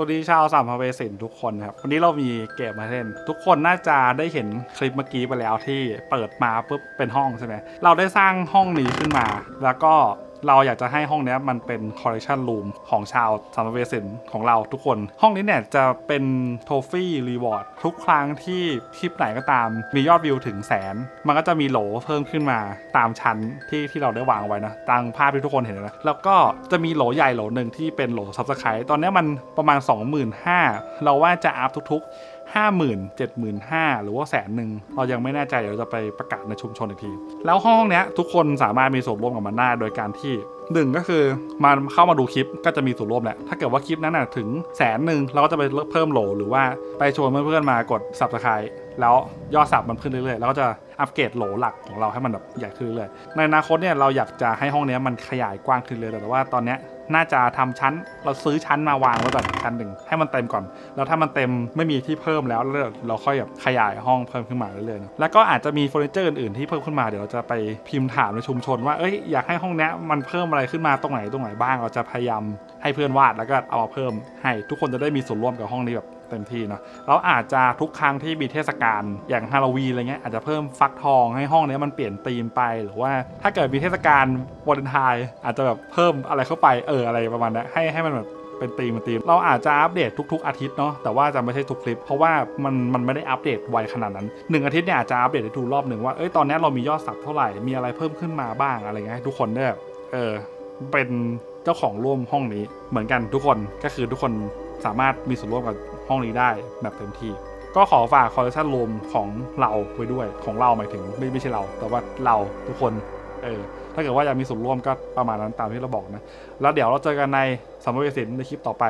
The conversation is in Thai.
ตัวนี้ชาวสามพเวสินทุกคนครับ วันนี้เรามีเกมมาเล่น ทุกคนน่าจะได้เห็นคลิปเมื่อกี้ไปแล้วที่เปิดมาปุ๊บเป็นห้องใช่ไหมเราได้สร้างห้องนี้ขึ้นมา แล้วก็ เราอยากจะให้ห้องนี้มันเป็นคอลเล t ชันรูมของชาวสามพเวสินของเราทุกคน ห้องนี้เนี่ยจะเป็นโทฟี่รีวอร์ดทุกครั้งที่คลิปไหนก็ตาม มียอดวิวถึงแสน มันก็จะมีโหลเพิ่มขึ้นมาตามชั้นที่ที่เราได้วางไว้นะตามภาพที่ทุกคนเห็นนะแล้วก็จะมีโหลใหญ่โหลหนึ่งที่เป็นโหลซับสไครต์ตอนนี้มันประมาณ 25,000เราว่าจะอัพทุกๆ ห้าหมื่นเจ็ดหมื่นห้าหรือว่าแสนหนึ่งเรายังไม่แน่ใจเดี๋ยวจะไปประกาศในชุมชนอีกที แล้วห้องเนี้ยทุกคนสามารถมีส่วนร่วมกับมันได้โดยการที่หนึ่งก็คือมาเข้ามาดูคลิปก็จะมีส่วนร่วมแหละ ถ้าเกิดว่าคลิปนั้นน่ะถึงแสนหนึ่งเราก็จะไปเพิ่มโหลหรือว่าไปชวนเพื่อนๆมากด subscribe แล้วยอดสับมันขึ้นเรื่อยๆ แล้วก็จะอัปเกรดโหลหลักของเราให้มันแบบใหญ่ขึ้นเรื่อยๆในอนาคตเนี่ยเราอยากจะให้ห้องนี้มันขยายกว้างขึ้นเลยแต่ว่าตอนเนี้ย น่าจะทำชั้น เราซื้อชั้นมาวางไว้ก่อนชั้นหนึ่งให้มันเต็มก่อน แล้วถ้ามันเต็มไม่มีที่เพิ่มแล้วเราค่อยแบบขยายห้องเพิ่มขึ้นมาเรื่อยๆนะแล้วก็อาจจะมีเฟอร์นิเจอร์อื่นๆที่เพิ่มขึ้นมาเดี๋ยวเราจะไปพิมพ์ถามในชุมชนว่าเอ้ยอยากให้ห้องนี้มันเพิ่มอะไรขึ้นมาตรงไหนตรงไหนบ้างเราจะพยายามให้เพื่อนวาดแล้วก็เอามาเพิ่มให้ทุกคนจะได้มีส่วนร่วมกับห้องนี้แบบ เต็มที่เนาะแล้วอาจจะทุกครั้งที่มีเทศกาลอย่างฮาโลวีนอะไรเงี้ยอาจจะเพิ่มฟักทองให้ห้องนี้มันเปลี่ยนธีมไปหรือว่าถ้าเกิดมีเทศกาลวาเลนไทน์อาจจะแบบเพิ่มอะไรเข้าไปเอออะไรประมาณนั้นให้ให้มันแบบเป็นธีมเป็นธีม เราอาจจะอัปเดตทุก ๆ อาทิตย์เนาะแต่ว่าจะไม่ใช่ทุกคลิป เพราะว่ามันมันไม่ได้อัปเดตไวขนาดนั้นหนึ่งอาทิตย์เนี่ยอาจจะอัปเดตได้ทุกรอบหนึ่งว่าเอ้ยตอนนี้เรามียอดสับเท่าไหร่มีอะไรเพิ่มขึ้นมาบ้างอะไรเงี้ยให้ทุกคนได้แบบเออเป็นเจ้าของร่วมห้องนี้เหมือนกันทุกคนก็คือทุกคน สามารถมีส่วนร่วมกับห้องนี้ได้แบบเต็มที่ ก็ขอฝากคอลเลคชันรวมของเราไว้ด้วยของเราหมายถึงไม่ไม่ใช่เรา แต่ว่าเราทุกคนเออถ้าเกิดว่าอยากมีส่วนร่วมก็ประมาณนั้นตามที่เราบอกนะ แล้วเดี๋ยวเราเจอกันในสำมภเสินในคลิปต่อไป